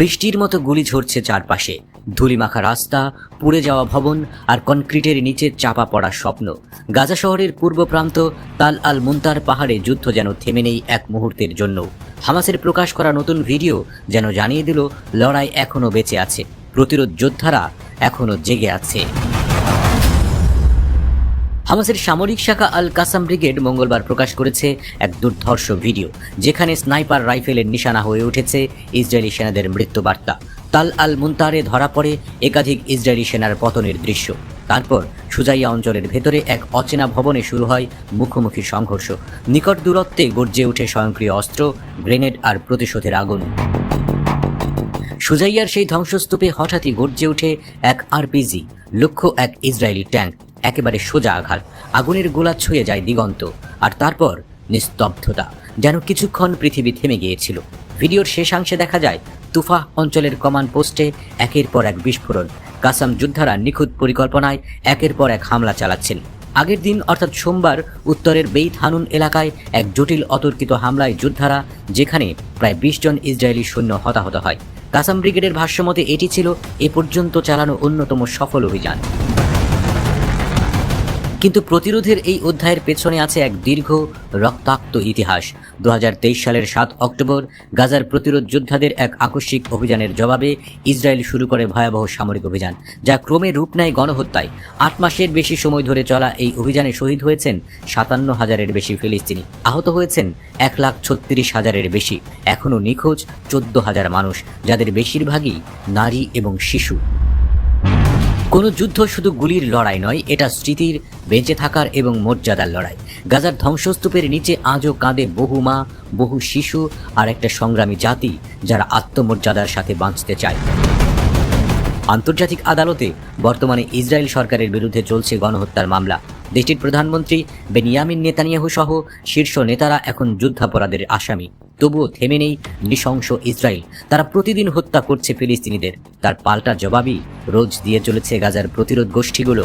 বৃষ্টির মতো গুলি ঝরছে চারপাশে। ধুলিমাখা রাস্তা, পুড়ে যাওয়া ভবন আর কনক্রিটের নিচে চাপা পড়ার স্বপ্ন। গাজা শহরের পূর্ব প্রান্ত তাল আল মুন্তার পাহাড়ে যুদ্ধ যেন থেমে নেই এক মুহূর্তের জন্য। হামাসের প্রকাশ করা নতুন ভিডিও যেন জানিয়ে দিল, লড়াই এখনও বেঁচে আছে। প্রতিরোধ যোদ্ধারা এখনও জেগে আছে। হামাসের সামরিক শাখা আল কাসাম ব্রিগেড মঙ্গলবার প্রকাশ করেছে এক দুর্ধর্ষ ভিডিও, যেখানে স্নাইপার রাইফেলের নিশানা হয়ে উঠেছে ইসরায়েলি সেনাদের মৃত্যু বার্তা তাল আল মুন্তারে ধরা পড়ে একাধিক ইসরায়েলি সেনার পতনের দৃশ্য। তারপর সুজাইয়া অঞ্চলের ভেতরে এক অচেনা ভবনে শুরু হয় মুখোমুখি সংঘর্ষ। নিকট দূরত্বে গর্জে ওঠে স্বয়ংক্রিয় অস্ত্র, গ্রেনেড আর প্রতিশোধের আগুন। সুজাইয়ার সেই ধ্বংসস্তূপে হঠাৎই গর্জে ওঠে এক আরপিজি, লক্ষ্য এক ইসরায়েলি ট্যাঙ্ক। একেবারে সোজা আঘাত। আগুনের গোলা ছুঁয়ে যায় দিগন্ত, আর তারপর নিস্তব্ধতা, যেন কিছুক্ষণ পৃথিবী থেমে গিয়েছিল। ভিডিওর শেষাংশে দেখা যায়, তুফা অঞ্চলের কমান্ড পোস্টে একের পর এক বিস্ফোরণ। কাসাম যোদ্ধারা নিখুঁত পরিকল্পনায় একের পর এক হামলা চালাচ্ছেন। আগের দিন, অর্থাৎ সোমবার, উত্তরের বেইত হানুন এলাকায় এক জটিল অতর্কিত হামলায় যোদ্ধারা, যেখানে প্রায় বিশ জন ইসরায়েলি সৈন্য হতাহত হয়। কাসাম ব্রিগেডের ভাষ্যমতে এটি ছিল এ পর্যন্ত চালানো অন্যতম সফল অভিযান। কিন্তু প্রতিরোধের এই অধ্যায়ের পেছনে আছে এক দীর্ঘ রক্তাক্ত ইতিহাস। দু হাজার তেইশ সালের সাত অক্টোবর গাজার প্রতিরোধ যোদ্ধাদের এক আকস্মিক অভিযানের জবাবে ইসরায়েল শুরু করে ভয়াবহ সামরিক অভিযান, যা ক্রমে রূপ নেয় গণহত্যায়। আট মাসের বেশি সময় ধরে চলা এই অভিযানে শহীদ হয়েছেন সাতান্ন হাজারের বেশি ফিলিস্তিনি। আহত হয়েছেন এক লাখ ছত্রিশ হাজারের বেশি। এখনও নিখোঁজ চোদ্দ হাজার মানুষ, যাদের বেশিরভাগই নারী এবং শিশু। কোনো যুদ্ধ শুধু গুলির লড়াই নয়, এটা স্মৃতির, বেঁচে থাকার এবং মর্যাদার লড়াই। গাজার ধ্বংসস্তূপের নিচে আজও কাঁদে বহু মা, বহু শিশু আর একটা সংগ্রামী জাতি যারা আত্মমর্যাদার সাথে বাঁচতে চায়। আন্তর্জাতিক আদালতে বর্তমানে ইসরায়েল সরকারের বিরুদ্ধে চলছে গণহত্যার মামলা। দেশটির প্রধানমন্ত্রী বেনিয়ামিন নেতানিয়াহু সহ শীর্ষ নেতারা এখন যুদ্ধাপরাধের আসামি। তবুও থেমে নেই নৃশংস ইসরায়েল। তারা প্রতিদিন হত্যা করছে ফিলিস্তিনিদের। তার পাল্টা জবাবই রোজ দিয়ে চলেছে গাজার প্রতিরোধ গোষ্ঠীগুলো।